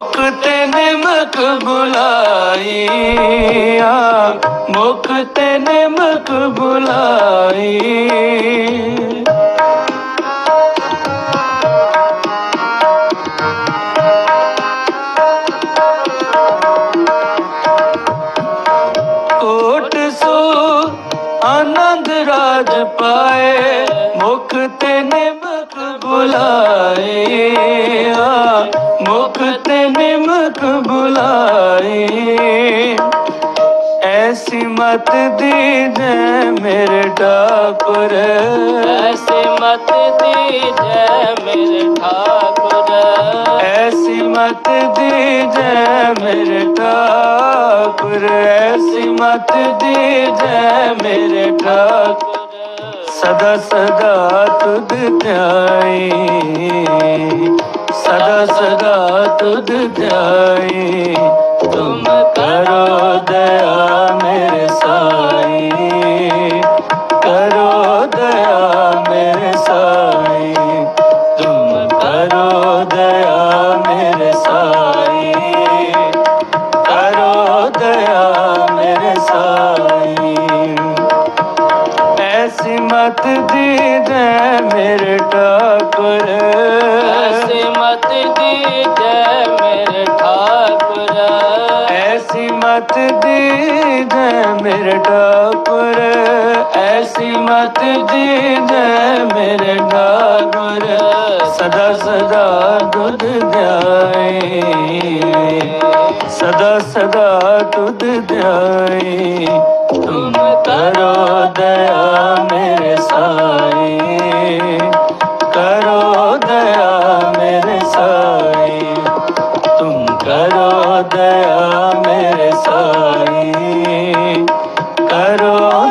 ਮੁਖ ਨਿਮਕ ਬੁਲਾਈ ਆ ਮੁਖ ਤੇ ਨਿਮਕ ਬੁਲਾਈ ਕੋਟ ਸੋ ਆਨੰਦ ਰਾਜ ਪਾਏ, ਮੁਖ ਤੇ ਨਿਮਕ ਬੁਲਾਈ ਮਤ ਦੀਜੈ ਮੇਰੇ ਠਾਕੁਰ ਐਸੇ ਮਤ ਦੀਜੈ ਮੇਰੇ ਠਾਕੁਰ ਐਸੀ ਮਤ ਦੀਜੈ ਮੇਰੇ ਠਾਕੁਰ ਐਸੀ ਮਤ ਦੀਜੈ ਮੇਰੇ ਠਾਕੁਰ ਸਦਾ ਸਦਾ ਤੁਧ ਧਿਆਈ ਸਦਾ ਸਦਾ ਤੁਧ ਧਿਆਈ ਤੁਮ ਕਰੋ ਦਇਆ ਸਾਈ ਤੁਮ ਕਰੋ ਦਇਆ ਮੇਰੇ ਸਾਈ ਕਰੋ ਦਇਆ ਮੇਰੇ ਸਾਈ ਐਸੀ ਮਤ ਦੀਜੈ ਮੇਰੇ ਠਾਕੁਰ ਐਸੇ ਮਤ ਦੀਜੈ ਐਸੀ ਮਤ ਦੀਜੈ ਮੇਰੇ ਠਾਕੁਰ ਐਸੀ ਮਤ ਦੀਜੈ ਮੇਰੇ ਠਾਕੁਰ ਸਦਾ ਸਦਾ ਦੁਧ ਧਿਆਏ ਸਦਾ ਸਦਾ ਤੁਧ ਧਿਆਏ ਤੁਮ ਕਰੋ ਦਇਆ ਮੇਰੇ ਸਾਈ ਕਰੋ ਦਇਆ ਮੇਰੇ ਸਾਈ ਤੁਮ ਕਰੋ ਦਇਆ करो